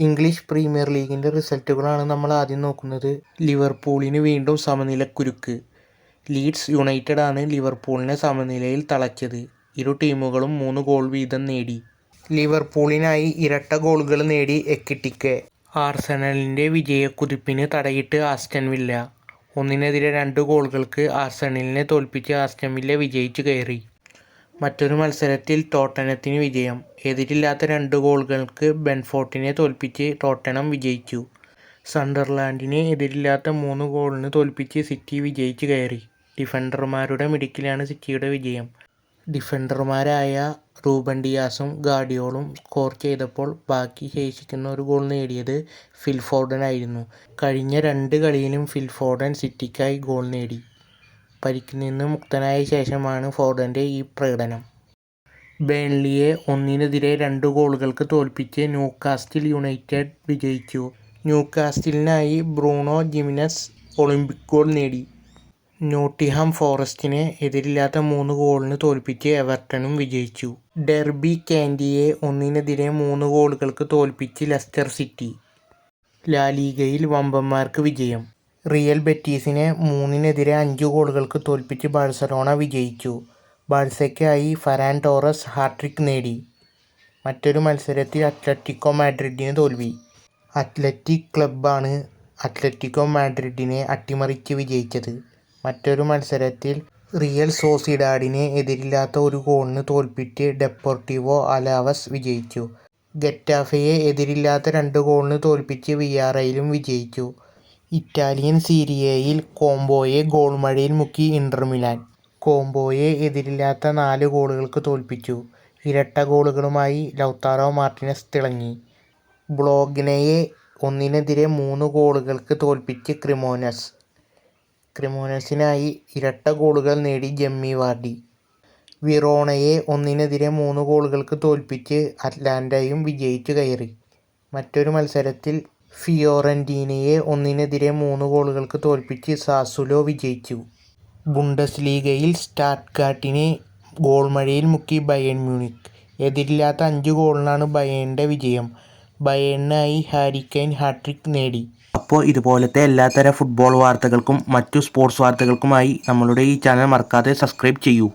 English premier ലീഗിന്റെ റിസൾട്ടുകളാണ് നമ്മൾ ആദ്യം നോക്കുന്നത്. ലിവർപൂളിന് വീണ്ടും സമനില കുരുക്ക്. ലീഡ്സ് യുണൈറ്റഡ് ആണ് ലിവർപൂളിനെ സമനിലയിൽ തളച്ചത്. ഇരു ടീമുകളും മൂന്ന് ഗോൾ വീതം നേടി. ലിവർപൂളിനായി ഇരട്ട ഗോളുകൾ നേടി എക്കിട്ടിക്കെ. ആർസണലിന്റെ വിജയക്കുതിപ്പിന് തടയിട്ട് ആസ്റ്റൺ വില്ല. ഒന്നിനെതിരെ രണ്ട് ഗോളുകൾക്ക് ആർസണലിനെ തോൽപ്പിച്ച് ആസ്റ്റൺ വില്ല വിജയിച്ചു കയറി. മറ്റൊരു മത്സരത്തിൽ ടോട്ടനത്തിന് വിജയം. എതിരില്ലാത്ത രണ്ട് ഗോളുകൾക്ക് ബെൻഫോർട്ടിനെ തോൽപ്പിച്ച് ടോട്ടനം വിജയിച്ചു. സണ്ടർലാൻഡിനെ എതിരില്ലാത്ത മൂന്ന് ഗോളിന് തോൽപ്പിച്ച് സിറ്റി വിജയിച്ച് കയറി. ഡിഫൻഡർമാരുടെ മിടുക്കിലാണ് സിറ്റിയുടെ വിജയം. ഡിഫൻഡർമാരായ റൂബൻ ഡിയാസും ഗാഡിയോളും സ്കോർ ചെയ്തപ്പോൾ ബാക്കി ശേഷിക്കുന്ന ഒരു ഗോൾ നേടിയത് ഫിൽഫോർഡൻ ആയിരുന്നു കഴിഞ്ഞ രണ്ട് കളിയിലും ഫിൽഫോർഡൻ സിറ്റിക്കായി ഗോൾ നേടി. പരിക്കിൽ നിന്ന് മുക്തനായ ശേഷമാണ് ഫോർഡന്റെ ഈ പ്രകടനം. ബേൺലിയെ ഒന്നിനെതിരെ രണ്ട് ഗോളുകൾക്ക് തോൽപ്പിച്ച് ന്യൂകാസ്റ്റിൽ യുണൈറ്റഡ് വിജയിച്ചു. ന്യൂകാസ്റ്റിലിനായി ബ്രൂണോ ജിമിനസ് ഒളിമ്പിക് ഗോൾ നേടി. നോട്ടിഹാം ഫോറസ്റ്റിനെ എതിരില്ലാത്ത മൂന്ന് ഗോളിന് തോൽപ്പിച്ച് എവർട്ടണും വിജയിച്ചു. ഡെർബി കാൻഡിയെ ഒന്നിനെതിരെ മൂന്ന് ഗോളുകൾക്ക് തോൽപ്പിച്ച് ലെസ്റ്റർ സിറ്റി. ലാലീഗയിൽ വമ്പന്മാർക്ക് വിജയം. റിയൽ ബെറ്റീസിനെ മൂന്നിനെതിരെ അഞ്ച് ഗോളുകൾക്ക് തോൽപ്പിച്ച് ബാഴ്സലോണ വിജയിച്ചു. ബാഴ്സയ്ക്കായി ഫരാൻ ടോറസ് ഹാട്രിക് നേടി. മറ്റൊരു മത്സരത്തിൽ അത്ലറ്റിക്കോ മാഡ്രിഡിന് തോൽവി. അത്ലറ്റിക് ക്ലബ്ബാണ് അത്ലറ്റിക്കോ മാഡ്രിഡിനെ അട്ടിമറിച്ച് വിജയിച്ചത്. മറ്റൊരു മത്സരത്തിൽ റിയൽ സോസിഡാഡിനെ എതിരില്ലാത്ത ഒരു ഗോളിന് തോൽപ്പിച്ച് ഡെപ്പോർട്ടിവോ അലാവസ് വിജയിച്ചു. ഗെറ്റാഫയെ എതിരില്ലാത്ത രണ്ട് ഗോളിന് തോൽപ്പിച്ച് വിയാറയിലും വിജയിച്ചു. ഇറ്റാലിയൻ സീരിയയിൽ കോംബോയെ ഗോൾമഴയിൽ മുക്കി ഇന്റർ മിലാൻ. കോംബോയെ എതിരില്ലാത്ത നാല് ഗോളുകൾക്ക് തോൽപ്പിച്ചു. ഇരട്ട ഗോളുകളുമായി ലൗത്താറോ മാർട്ടിനസ് തിളങ്ങി. ബ്ലോഗ്നയെ ഒന്നിനെതിരെ മൂന്ന് ഗോളുകൾക്ക് തോൽപ്പിച്ച് ക്രിമോനസ്. ക്രിമോനസിനായി ഇരട്ട ഗോളുകൾ നേടി ജെമ്മി വാർഡി. വിറോണയെ ഒന്നിനെതിരെ മൂന്ന് ഗോളുകൾക്ക് തോൽപ്പിച്ച് അറ്റ്ലാന്റയും വിജയിച്ചു കയറി. മറ്റൊരു മത്സരത്തിൽ ഫിയോറന്റീനയെ ഒന്നിനെതിരെ മൂന്ന് ഗോളുകൾക്ക് തോൽപ്പിച്ച് സാസുലോ വിജയിച്ചു. ബുണ്ടസ് ലീഗയിൽ സ്റ്റാർട്ട്ഗാട്ടിനെ ഗോൾമഴയിൽ മുക്കി ബയേൺ മ്യൂണിക് എതിരില്ലാത്ത അഞ്ച് ഗോളിനാണ് ബയേണിന്റെ വിജയം. ബയേണിനായി ഹാരിക്കൈൻ ഹാട്രിക് നേടി. അപ്പോൾ ഇതുപോലത്തെ എല്ലാത്തരം ഫുട്ബോൾ വാർത്തകൾക്കും മറ്റു സ്പോർട്സ് വാർത്തകൾക്കുമായി നമ്മളുടെ ഈ ചാനൽ മറക്കാതെ സബ്സ്ക്രൈബ് ചെയ്യൂ.